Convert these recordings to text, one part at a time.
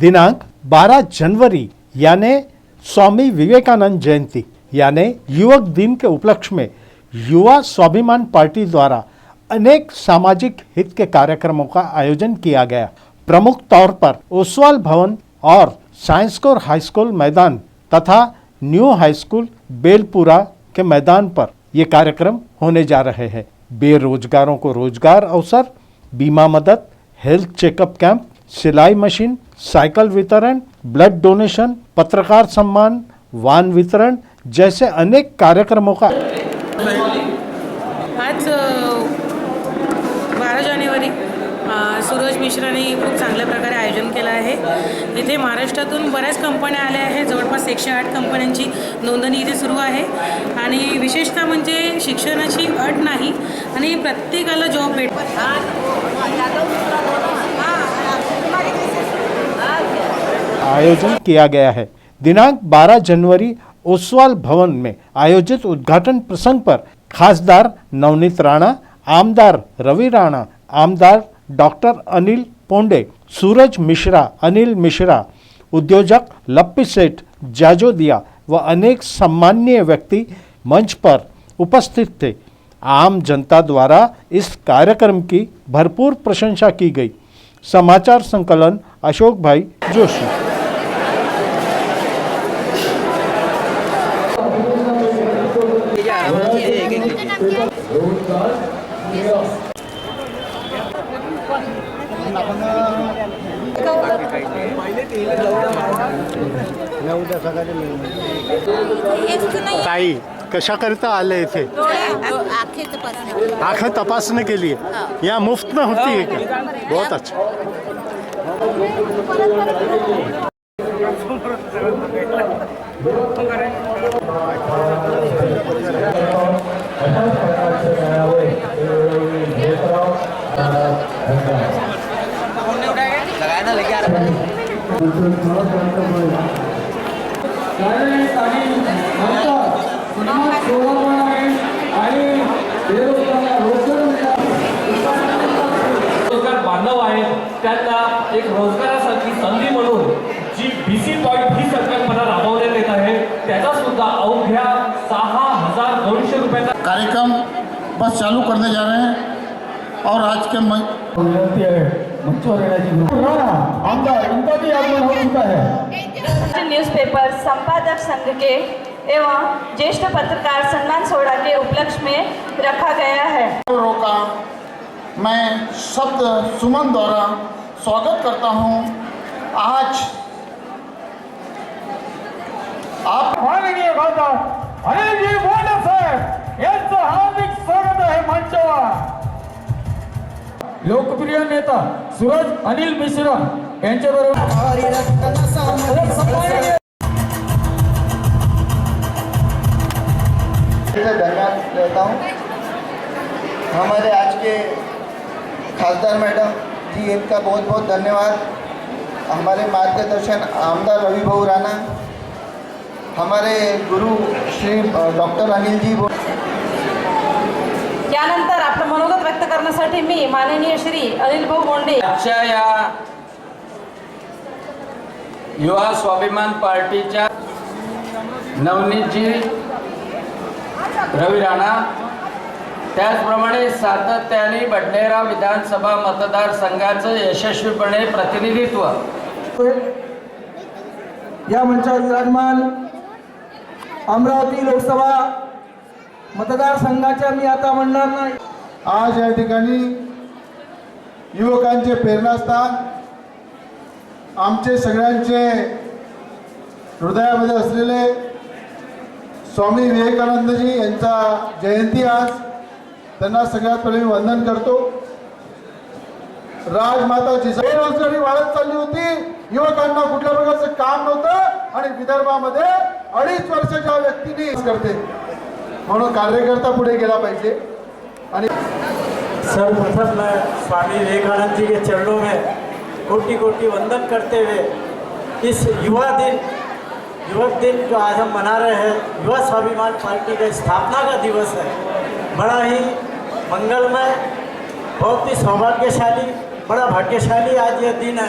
दिनांक 12 जनवरी, यानी स्वामी विवेकानंद जयंती, यानी युवक दिन के उपलक्ष्य में युवा स्वाभिमान पार्टी द्वारा अनेक सामाजिक हित के कार्यक्रमों का आयोजन किया गया। प्रमुख तौर पर ओसवाल भवन और साइंस कोर हाई स्कूल मैदान तथा न्यू हाई स्कूल बेलपुरा के मैदान पर ये कार्यक्रम होने जा रहे हैं। बेरोजगारों को रोज़गार अवसर, बीमा मदद, हेल्थ चेकअप कैंप, सिलाई मशीन साइकिल वितरण ब्लड डोनेशन पत्रकार सम्मान वाहन वितरण जैसे अनेक कार्यक्रमों का आज बारा जानेवारी सूरज मिश्राने खूप चांगल्या प्रकारे आयोजन केलं आहे. इथे महाराष्ट्रातून बऱ्याच कंपन्या आल्या आहेत. जवळपास एकशे आठ कंपन्यांची नोंदणी इथे सुरू आहे. आणि विशेषतः म्हणजे शिक्षणाची अट नाही आणि प्रत्येकाला जॉब भेट आयोजन किया गया है। दिनांक 12 जनवरी ओसवाल भवन में आयोजित उद्घाटन प्रसंग पर खासदार नवनीत राणा, आमदार रवि राणा, आमदार डॉक्टर अनिल पोंडे, सूरज मिश्रा, अनिल मिश्रा, उद्योजक लप्पी सेठ जाजोदिया व अनेक सम्माननीय व्यक्ति मंच पर उपस्थित थे। आम जनता द्वारा इस कार्यक्रम की भरपूर प्रशंसा की गई। समाचार संकलन अशोक भाई जोशी। ताई, कशाकरिता आले इथे? आखे तपासणी आँखें तपासने के लिए यहाँ मुफ़्त में होती है क्या? बहुत अच्छा. बांधव आहेत. त्यांना एक रोजगारासाठी संधी म्हणून जी बी सी पॉईंट ही संकल्पना राबवण्यात येत आहे त्याचा सुद्धा अवघ्या सहा हजार दोनशे रुपयाचा कार्यक्रम बस चालू करने जा रहे हैं और आज के मंच न्यूज़पेपर संपादक संघ के एवं ज्येष्ठ पत्रकार सम्मान सोहरा के उपलक्ष्य में रखा गया है। का मैं शब्द सुमन द्वारा स्वागत करता हूँ। आज आप माननीय खासदार अनिलजी बोंडे साहेब यांचं हार्दिक स्वागत आहे मंचावर। लोकप्रिय नेता सूरज अनिल मिश्रा यांच्याबरोबर धन्यवाद देता हूँ। हमारे आज के खासदार मैडम जी इनका बहुत बहुत धन्यवाद। हमारे मार्गदर्शन आमदार रवि भाऊ राणा हमारे गुरु श्री डॉक्टर अनिल जी बो यानंतर आपलं मनोगत व्यक्त करण्यासाठी मी माननीय श्री अनिल भाऊ बोंडे आजच्या या युवा स्वाभिमान पार्टीच्या नवनीतजी रवी राणा त्याचप्रमाणे सातत्याने बडनेरा विधानसभा मतदारसंघाचं यशस्वीपणे प्रतिनिधित्व. या मंचावर विराजमान अमरावती लोकसभा मतदारसंघाच्या मी आता म्हणणार नाही. आज या ठिकाणी युवकांचे प्रेरणास्थान आमचे सगळ्यांचे हृदयामध्ये असलेले स्वामी विवेकानंदजी यांचा जयंती आज. त्यांना सगळ्यात पहिले मी वंदन करतो. राजमाताची बेरोजगारी वाढत चालली होती. युवकांना कुठल्या प्रकारचं काम नव्हतं आणि विदर्भामध्ये अडीच वर्षाच्या व्यक्तीने करते. म्हणून कार्यकर्ता पुढे गेला पाहिजे. आणि सर्वप्रथम मैं स्वामी विवेकानंद जी के चरणों में कोटि कोटि वंदन करते हुए इस युवा दिन युवक दिन जो आज हम मना रहे हैं युवा स्वाभिमान पार्टी का स्थापना का दिवस है। बड़ा ही मंगलमय बहुत ही सौभाग्यशाली बड़ा भाग्यशाली आज यह दिन है।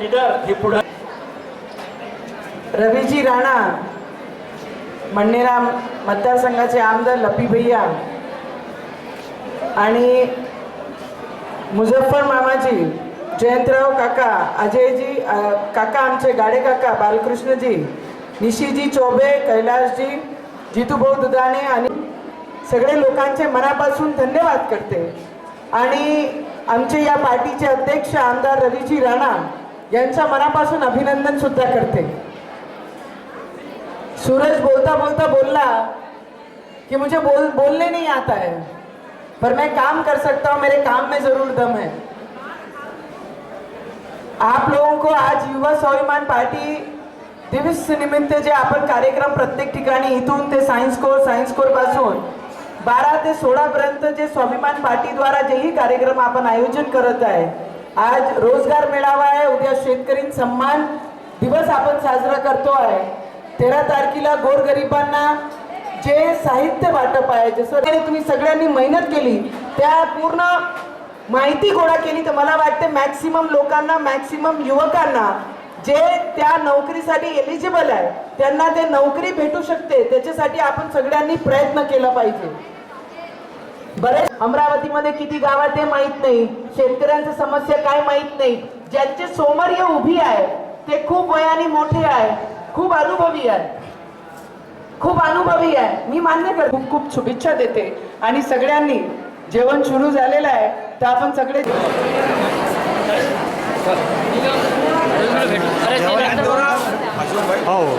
लिडर हे पुढे रवीजी राणा मण्णेराम मतदारसंघाचे आमदार लपी भैया। आणि मुझफ्फर मामाजी जयंतराव काका अजयजी काका आमचे गाडे काका बालकृष्णजी निशीजी चोबे कैलासजी जितूभाऊ दुधाणे आणि सगळे लोकांचे मनापासून धन्यवाद करते. आणि आमचे या पार्टीचे अध्यक्ष आमदार रवीजी राणा यांच्या मनापासून अभिनंदन सुद्धा करते. सूरज बोलता बोलता बोलला कि मुझे बोल बोलने नहीं आता है. पर मैं काम कर सकता हूं मेरे काम में जरूर दम है। आप लोगों को आज युवा स्वाभिमान पार्टी दिवस निमित्त जे आपण कार्यक्रम प्रत्येक ठिकाणी इथून ते सायन्स कोर सायन्स कोरपासून बारा ते सोळा पर्यंत जे स्वाभिमान पार्टीद्वारा जेही कार्यक्रम आपण आयोजन करत आहे आज रोजगार मेळावा आहे उद्या शेतकरी सन्मान दिवस आपण साजरा करतो आहे. तेरा तारखेला गोरगरिबांना जे साहित्य वाटप आहे जसं काही तुम्ही सगळ्यांनी मेहनत केली त्या पूर्ण माहिती गोळा केली तर मला वाटते मॅक्सिमम लोकांना मॅक्सिमम युवकांना जे त्या नोकरीसाठी एलिजिबल आहे त्यांना ते नोकरी भेटू शकते त्याच्यासाठी आपण सगळ्यांनी प्रयत्न केला पाहिजे. बरेच अमरावतीमध्ये किती गाव आहे ते माहीत नाही. शेतकऱ्यांच्या समस्या काय माहीत नाही. ज्यांचे सोमर्य उभी आहे ते खूप वयाने मोठे आहे खूप अनुभवी आहे. खूप अनुभवी आहे. मी मान्य कर खूप खूप शुभेच्छा देते. आणि सगळ्यांनी जेवण सुरू झालेलं आहे. तर आपण सगळे हो.